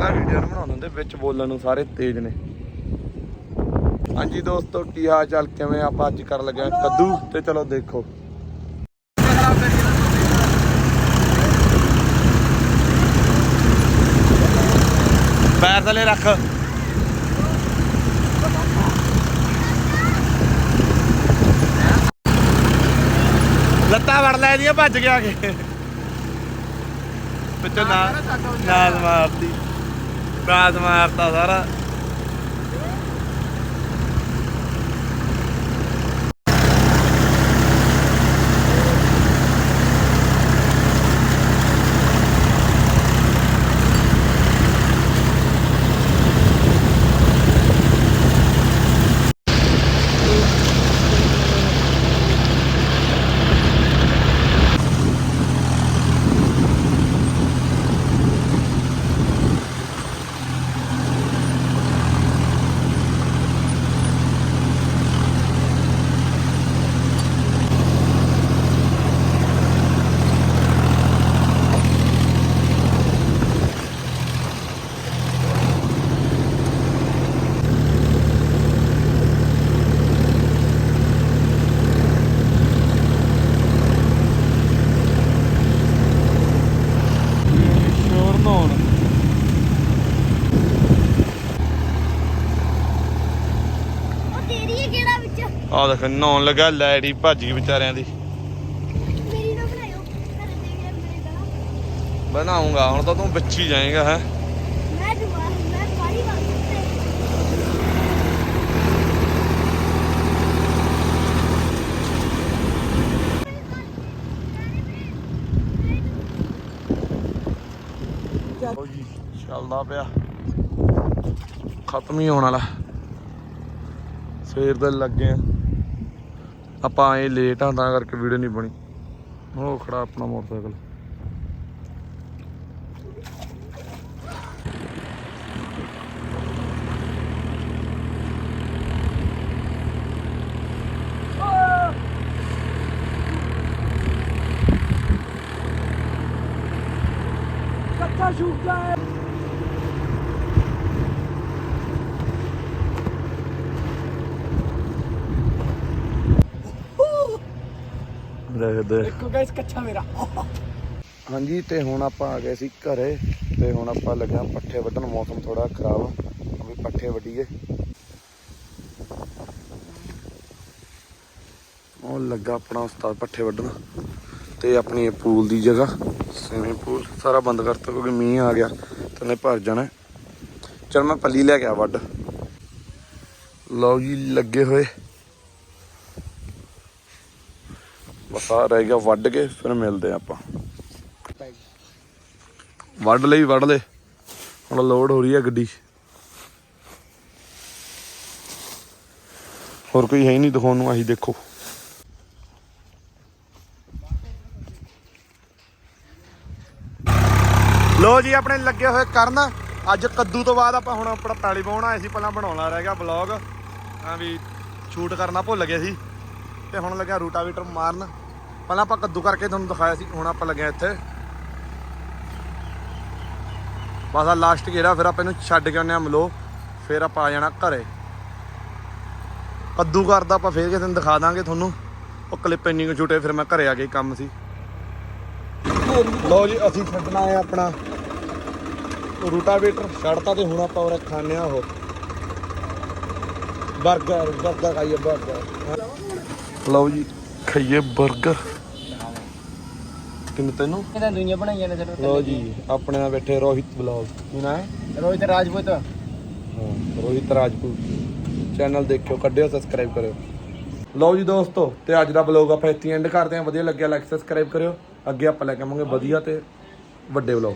Video ਨੂੰ ਬਣਾਉਂਦੇ ਹੁੰਦੇ ਵਿੱਚ ਬੋਲਣ ਨੂੰ ਸਾਰੇ ਤੇਜ਼ ਨੇ। ਹਾਂਜੀ ਦੋਸਤੋ ਕੀ ਹਾਲ ਚਾਲ ਕਿਵੇਂ ਆਪਾਂ ਅੱਜ ਕਰਨ ਲੱਗੇ ਕੱਦੂ? ਤੇ ਚਲੋ ਦੇਖੋ। ਪੈਰ ਥੱਲੇ ਰੱਖ। ਲੱਤਾਂ ਵੜ ਲੈ ਦੀਆਂ ਭੱਜ ਗਿਆ ਕੇ। ਪਿੱਛੇ ਨਾ ਨਾਸ ਮਾਰਦੀ। ਨਾਸ ਮਾਰਤਾ ਸਾਰਾ ਨਹਾਉਣ ਉਹ ਤੇਰੀ ਹੈ ਕਿਹੜਾ ਵਿੱਚ ਆ ਦੇਖ ਨਹਾਉਣ ਲੱਗਾ ਲੈੜੀ ਭੱਜ ਗਈ ਵਿਚਾਰਿਆਂ ਦੀ। ਮੇਰੀ ਨਾ ਬਣਾਇਓ ਘਰੇ ਦੇਖ ਲੈ ਮੇਰੇ ਗਲਾ ਬਣਾਉਂਗਾ ਹੁਣ ਤਾਂ ਤੂੰ ਹੀ ਜਾਏਗਾ ਹੈ। ਮੈਂ ਦੁਆ ਮੈਂ ਪਾਣੀ ਵਾਂਗੂ ਲਓ ਜੀ ਚੱਲਦਾ ਪਿਆ। ਖਤਮ ਹੀ ਹੋਣ ਵਾਲਾ। ਸਵੇਰ ਦੇ ਲੱਗੇ ਆ। ਆਪਾਂ ਆਏ ਲੇਟ ਆ ਤਾਂ ਕਰਕੇ ਵੀਡੀਓ ਨਹੀਂ ਬਣੀ। ਉਹ ਖੜਾ ਆਪਣਾ ਮੋਟਰਸਾਈਕਲ। ਦੇਖ ਦੇ ਦੇਖੋ ਗਾਇਸ ਕੱਚਾ ਮੇਰਾ। ਹਾਂਜੀ ਤੇ ਹੁਣ ਆਪਾਂ ਆ ਗਏ ਸੀ ਘਰੇ ਤੇ ਹੁਣ ਆਪਾਂ ਲੱਗਾ ਪੱਠੇ ਵੱਢਣ ਮੌਸਮ ਥੋੜਾ ਖਰਾਬ ਆ। ਵੀ ਪੱਠੇ ਵੱਢੀਏ। ਉਹ ਲੱਗਾ ਆਪਣਾ ਉਸਤਾਦ ਪੱਠੇ ਵੱਢਣ ਤੇ ਆਪਣੀ ਇਹ ਪੂਲ ਦੀ ਜਗ੍ਹਾ ਸਵਿਮਿੰਗ ਪੂਲ ਸਾਰਾ ਬੰਦ ਕਰਤਾ ਕਿਉਂਕਿ ਮੀਂਹ ਆ ਗਿਆ ਤੇ ਭਰ ਜਾਣਾ। ਚਲ ਮੈਂ ਪੱਲੀ ਲੈ ਕੇ ਆ ਵੱਢ। ਲਓ ਜੀ ਲੱਗੇ ਹੋਏ। ਬਸ ਆ ਰਹਿ ਗਿਆ, ਵੱਢ ਕੇ ਫਿਰ ਮਿਲਦੇ ਆ ਆਪਾਂ। ਵੱਢ ਲਈ, ਵੱਢ ਲੈ ਹੁਣ ਲੋਡ ਹੋ ਰਹੀ ਹੈ ਗੱਡੀ। ਹੋਰ ਕੋਈ ਹੈ ਨਹੀਂ ਦਿਖਾਉਣ ਨੂੰ, ਆਹੀ ਦੇਖੋ। ਲੋ ਜੀ, ਆਪਣੇ ਲੱਗੇ ਹੋਏ ਕਰਨ। ਅੱਜ ਕੱਦੂ ਤੋਂ ਬਾਅਦ ਆਪਾਂ ਹੁਣ ਆਪਣਾ ਪੈਲੀ ਪਾਉਣ ਆਏ ਸੀ, ਪਹਿਲਾਂ ਬਣਾਉਣਾ ਰਹਿ ਗਿਆ ਵਲੌਗ ਆ ਵੀ ਸ਼ੂਟ ਕਰਨਾ ਭੁੱਲ ਗਏ ਸੀ। ਤੇ ਹੁਣ ਲੱਗਿਆ ਰੂਟਾਵੀਟਰ ਮਾਰਨ। ਪਹਿਲਾਂ ਆਪਾਂ ਕੱਦੂ ਕਰਕੇ ਤੁਹਾਨੂੰ ਦਿਖਾਇਆ ਸੀ, ਹੁਣ ਆਪਾਂ ਲੱਗਿਆ ਇੱਥੇ। ਬਸ ਆ ਲਾਸਟ ਘੇਰਾ ਫਿਰ ਆਪਾਂ ਇਹਨੂੰ ਛੱਡ ਕੇ ਆਉਂਦੇ ਆ ਮਲੋ, ਫਿਰ ਆਪਾਂ ਆ ਜਾਣਾ ਘਰੇ। ਕੱਦੂ ਕਰਦਾ ਆਪਾਂ, ਫੇਰ ਕਿਸੇ ਦਿਨ ਦਿਖਾ ਦਾਂਗੇ ਤੁਹਾਨੂੰ। ਉਹ ਕਲਿੱਪ ਇੰਨੀ ਕੁ ਛੁੱਟੇ ਫਿਰ ਮੈਂ ਘਰੇ ਆ ਕੇ ਕੰਮ ਸੀ। ਲੋ ਜੀ, ਅਸੀਂ ਛੱਡਣਾ ਹੈ ਆਪਣਾ ਰੂਟਾਵੀਟਰ। ਛੱਡਤਾ ਤੇ ਹੁਣ ਆਪਾਂ ਉਹ ਖਾਣੇ ਆ ਉਹ। ਬਰਗਰ ਬਰਗਰ ਖਾਈਏ, ਬਰਗਰ। ਲਓ ਜੀ ਖਾਈਏ 버ਗਰ ਕਿੰਨੇ ਤੈਨੂੰ ਇਹਦਾ ਦੁਨੀਆ ਬਣਾਈਆਂ ਨੇ ਚਲੋ ਲਓ ਜੀ ਆਪਣੇ ਨਾਲ ਬੈਠੇ ਰੋਹਿਤ ਬਲੌਗ ਕੀ ਨਾਮ ਹੈ ਰੋਹਿਤ ਰਾਜਪੂਤ। ਹਾਂ ਰੋਹਿਤ ਰਾਜਪੂਤ। ਚੈਨਲ ਦੇਖਿਓ ਕੱਢਿਓ ਸਬਸਕ੍ਰਾਈਬ ਕਰਿਓ। ਲਓ ਜੀ ਦੋਸਤੋ ਤੇ ਅੱਜ ਦਾ ਬਲੌਗ ਆਪਾਂ ਇੱਥੇ ਐਂਡ ਕਰਦੇ ਹਾਂ। ਵਧੀਆ ਲੱਗਿਆ ਲਾਈਕ ਸਬਸਕ੍ਰਾਈਬ ਕਰਿਓ। ਅੱਗੇ ਆਪਾਂ ਲੈ ਕੇ ਆਵਾਂਗੇ ਵਧੀਆ ਤੇ ਵੱਡੇ ਬਲੌਗ